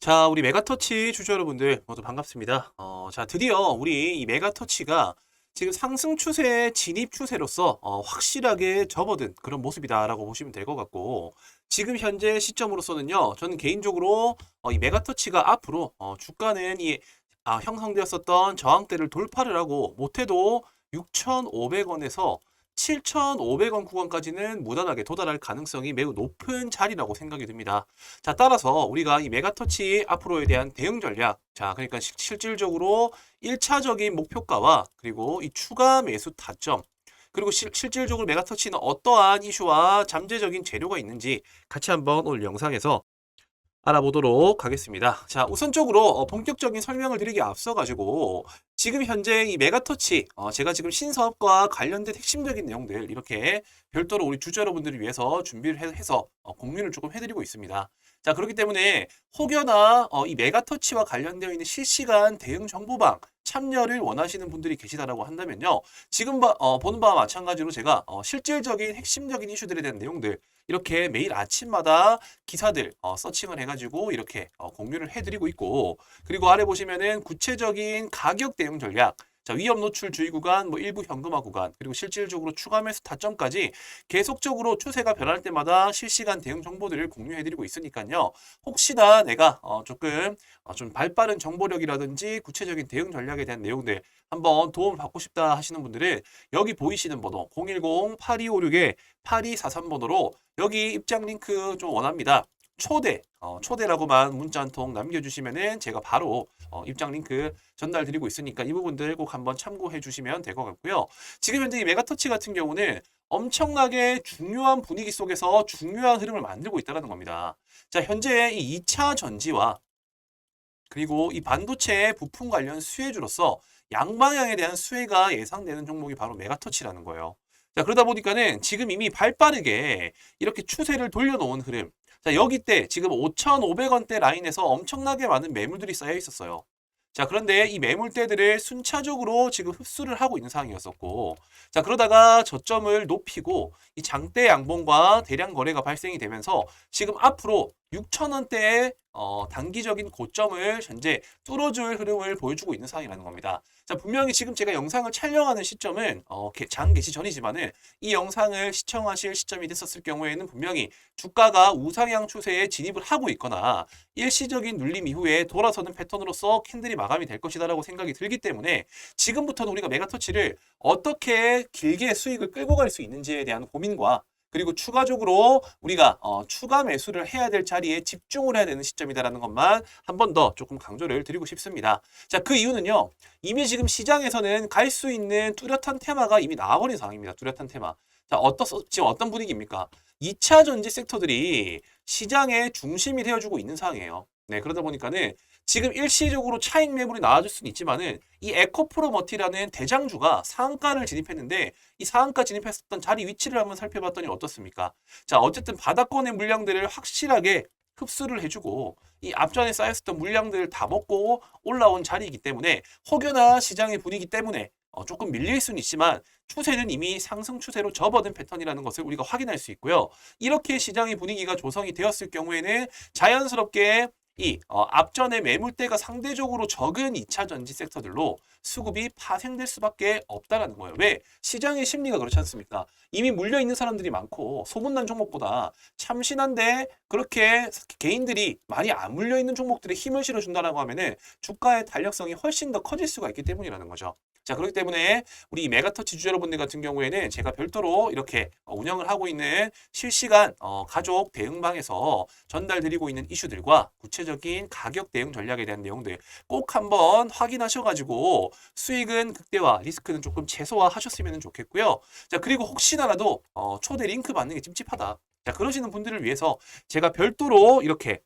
자, 우리 메가터치 주주 여러분들 모두 반갑습니다. 어, 자, 드디어 우리 이 메가터치가 지금 상승 추세의 진입 추세로서 어, 확실하게 접어든 그런 모습이다라고 보시면 될 것 같고 지금 현재 시점으로서는요, 저는 개인적으로 어, 이 메가터치가 앞으로 어, 주가는 이 아, 형성되었었던 저항대를 돌파를 하고 못해도 6,500원에서 7,500원 구간까지는 무난하게 도달할 가능성이 매우 높은 자리라고 생각이 듭니다. 자, 따라서 우리가 이 메가터치 앞으로에 대한 대응 전략, 자, 그러니까 실- 실질적으로 1차적인 목표가와 그리고 이 추가 매수 타점, 그리고 실, 실질적으로 메가터치는 어떠한 이슈와 잠재적인 재료가 있는지 같이 한번 오늘 영상에서 알아보도록 하겠습니다. 자, 우선적으로 어, 본격적인 설명을 드리기 앞서 가지고 지금 현재 이 메가터치 어, 제가 지금 신사업과 관련된 핵심적인 내용들 이렇게 별도로 우리 주주 여러분들을 위해서 준비를 해- 해서 어, 공유를 조금 해드리고 있습니다. 자, 그렇기 때문에 혹여나 어, 이 메가터치와 관련되어 있는 실시간 대응 정보방 참여를 원하시는 분들이 계시다라고 한다면요. 지금 보는 바와 마찬가지로 제가 어, 실질적인 핵심적인 이슈들에 대한 내용들 이렇게 매일 아침마다 기사들 어, 서칭을 해가지고 이렇게 어, 공유를 해드리고 있고 그리고 아래 보시면은 구체적인 가격 대응 전략 자, 위험 노출 주의 구간, 뭐 일부 현금화 구간, 그리고 실질적으로 추가 매수 타점까지 계속적으로 추세가 변할 때마다 실시간 대응 정보들을 공유해 드리고 있으니까요. 혹시나 내가 어, 조금 어, 좀 발빠른 정보력이라든지 구체적인 대응 전략에 대한 내용들 한번 도움을 받고 싶다 하시는 분들은 여기 보이시는 번호 010-8256-8243번호로 여기 입장 링크 좀 원합니다. 초대, 어, 초대라고만 문자 한 통 남겨주시면은 제가 바로 어, 입장 링크 전달 드리고 있으니까 이 부분들 꼭 한번 참고해 주시면 될 것 같고요. 지금 현재 이 메가터치 같은 경우는 엄청나게 중요한 분위기 속에서 중요한 흐름을 만들고 있다는 겁니다. 자, 현재 이 2차 전지와 그리고 이 반도체 부품 관련 수혜주로서 양방향에 대한 수혜가 예상되는 종목이 바로 메가터치라는 거예요. 자, 그러다 보니까는 지금 이미 발 빠르게 이렇게 추세를 돌려놓은 흐름. 자, 여기 때 지금 5,500원대 라인에서 엄청나게 많은 매물들이 쌓여 있었어요. 자, 그런데 이 매물대들을 순차적으로 지금 흡수를 하고 있는 상황이었었고, 자, 그러다가 저점을 높이고 이 장대 양봉과 대량 거래가 발생이 되면서 지금 앞으로 6,000원대의 어, 단기적인 고점을 현재 뚫어줄 흐름을 보여주고 있는 상황이라는 겁니다. 자, 분명히 지금 제가 영상을 촬영하는 시점은 어, 개- 장 개시 전이지만은 이 영상을 시청하실 시점이 됐었을 경우에는 분명히 주가가 우상향 추세에 진입을 하고 있거나 일시적인 눌림 이후에 돌아서는 패턴으로서 캔들이 마감이 될 것이다라고 생각이 들기 때문에 지금부터는 우리가 메가터치를 어떻게 길게 수익을 끌고 갈 수 있는지에 대한 고민과 그리고 추가적으로 우리가 어, 추가 매수를 해야 될 자리에 집중을 해야 되는 시점이다라는 것만 한 번 더 조금 강조를 드리고 싶습니다. 자, 그 이유는요. 이미 지금 시장에서는 갈 수 있는 뚜렷한 테마가 이미 나와버린 상황입니다. 뚜렷한 테마. 자, 어떠, 지금 어떤 분위기입니까? 2차 전지 섹터들이 시장의 중심이 되어주고 있는 상황이에요. 네, 그러다 보니까는 지금 일시적으로 차익 매물이 나와줄 수는 있지만은 이 에코프로 머티라는 대장주가 상한가를 진입했는데 이 상한가 진입했었던 자리 위치를 한번 살펴봤더니 어떻습니까? 자, 어쨌든 바닥권의 물량들을 확실하게 흡수를 해주고 이 앞전에 쌓였었던 물량들을 다 먹고 올라온 자리이기 때문에 혹여나 시장의 분위기 때문에 어, 조금 밀릴 수는 있지만 추세는 이미 상승 추세로 접어든 패턴이라는 것을 우리가 확인할 수 있고요. 이렇게 시장의 분위기가 조성이 되었을 경우에는 자연스럽게 이 어, 앞전에 매물대가 상대적으로 적은 2차 전지 섹터들로 수급이 파생될 수밖에 없다라는 거예요. 왜? 시장의 심리가 그렇지 않습니까? 이미 물려 있는 사람들이 많고 소문난 종목보다 참신한데 그렇게 개인들이 많이 안 물려 있는 종목들에 힘을 실어 준다라고 하면은 주가의 탄력성이 훨씬 더 커질 수가 있기 때문이라는 거죠. 자, 그렇기 때문에 우리 이 메가터치 주주 여러분들 같은 경우에는 제가 별도로 이렇게 어, 운영을 하고 있는 실시간 어, 가족 대응방에서 전달드리고 있는 이슈들과 구체적 인 가격 대응 전략에 대한 내용들 꼭 한번 확인하셔가지고 수익은 극대화, 리스크는 조금 최소화하셨으면 좋겠고요. 자, 그리고 혹시나라도 어, 초대 링크 받는 게 찝찝하다. 자, 그러시는 분들을 위해서 제가 별도로 이렇게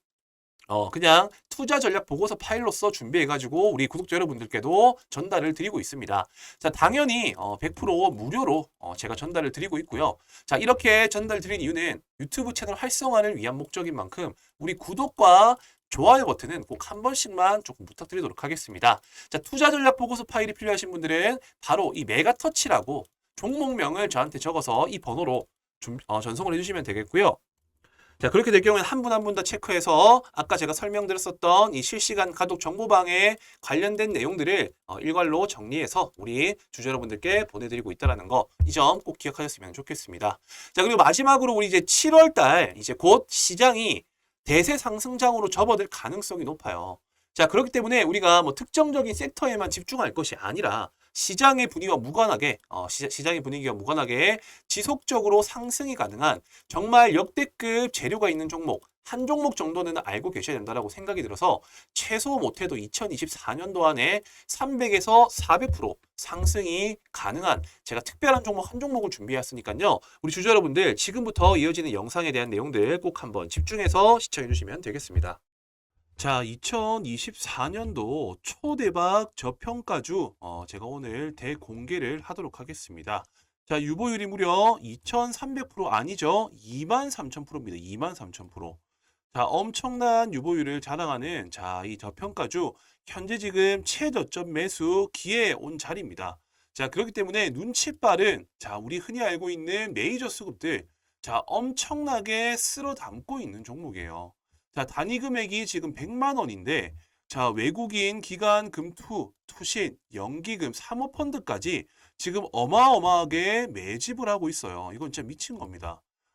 어, 그냥 투자 전략 보고서 파일로서 준비해가지고 우리 구독자 여러분들께도 전달을 드리고 있습니다. 자, 당연히 어, 100% 무료로 어, 제가 전달을 드리고 있고요. 자, 이렇게 전달 드린 이유는 유튜브 채널 활성화를 위한 목적인 만큼 우리 구독과 좋아요 버튼은 꼭 한 번씩만 조금 부탁드리도록 하겠습니다. 자, 투자 전략 보고서 파일이 필요하신 분들은 바로 이 메가터치라고 종목명을 저한테 적어서 이 번호로 준- 어, 전송을 해주시면 되겠고요. 자, 그렇게 될 경우에는 한 분 한 분 다 체크해서 아까 제가 설명드렸었던 이 실시간 가독 정보방에 관련된 내용들을 어, 일괄로 정리해서 우리 주주 여러분들께 보내드리고 있다는 거 이 점 꼭 기억하셨으면 좋겠습니다. 자, 그리고 마지막으로 우리 이제 7월 달 이제 곧 시장이 대세 상승장으로 접어들 가능성이 높아요. 자, 그렇기 때문에 우리가 뭐 특정적인 섹터에만 집중할 것이 아니라 시장의 분위기와 무관하게 어, 시, 시장의 분위기와 무관하게 지속적으로 상승이 가능한 정말 역대급 재료가 있는 종목 한 종목 정도는 알고 계셔야 된다라고 생각이 들어서 최소 못해도 2024년도 안에 300에서 400% 상승이 가능한 제가 특별한 종목 한 종목을 준비했으니까요. 우리 주주 여러분들 지금부터 이어지는 영상에 대한 내용들 꼭 한번 집중해서 시청해 주시면 되겠습니다. 자, 2024년도 초대박 저평가주 어, 제가 오늘 대공개를 하도록 하겠습니다. 자, 유보율이 무려 2,300% 아니죠? 23,000%입니다. 23,000%. 자, 엄청난 유보율을 자랑하는 자, 이 저평가주 현재 지금 최저점 매수 기회에 온 자리입니다. 자, 그렇기 때문에 눈치 빠른 자, 우리 흔히 알고 있는 메이저 수급들 자, 엄청나게 쓸어 담고 있는 종목이에요. 자, 단위 금액이 지금 100만 원인데 자, 외국인 기관 금투, 투신, 연기금, 사모펀드까지 지금 어마어마하게 매집을 하고 있어요. 이건 진짜 미친 겁니다.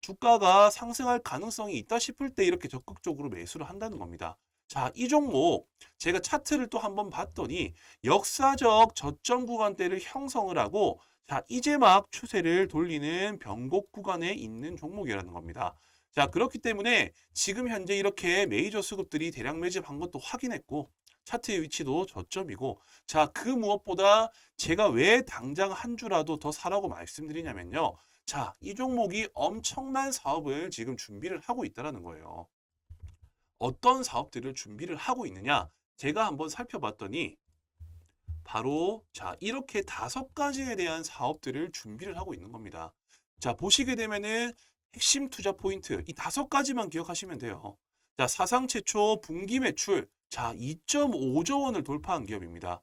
주가가 상승할 가능성이 있다 싶을 때 이렇게 적극적으로 매수를 한다는 겁니다. 자, 이 종목 제가 차트를 또 한번 봤더니 역사적 저점 구간대를 형성을 하고 자, 이제 막 추세를 돌리는 변곡 구간에 있는 종목이라는 겁니다. 자, 그렇기 때문에 지금 현재 이렇게 메이저 수급들이 대량 매집한 것도 확인했고 차트의 위치도 저점이고 자, 그 무엇보다 제가 왜 당장 한 주라도 더 사라고 말씀드리냐면요. 자, 이 종목이 엄청난 사업을 지금 준비를 하고 있다는 거예요. 어떤 사업들을 준비를 하고 있느냐? 제가 한번 살펴봤더니 바로 자, 이렇게 다섯 가지에 대한 사업들을 준비를 하고 있는 겁니다. 자, 보시게 되면은 핵심 투자 포인트 이 다섯 가지만 기억하시면 돼요. 자, 사상 최초 분기 매출 자, 2.5조 원을 돌파한 기업입니다.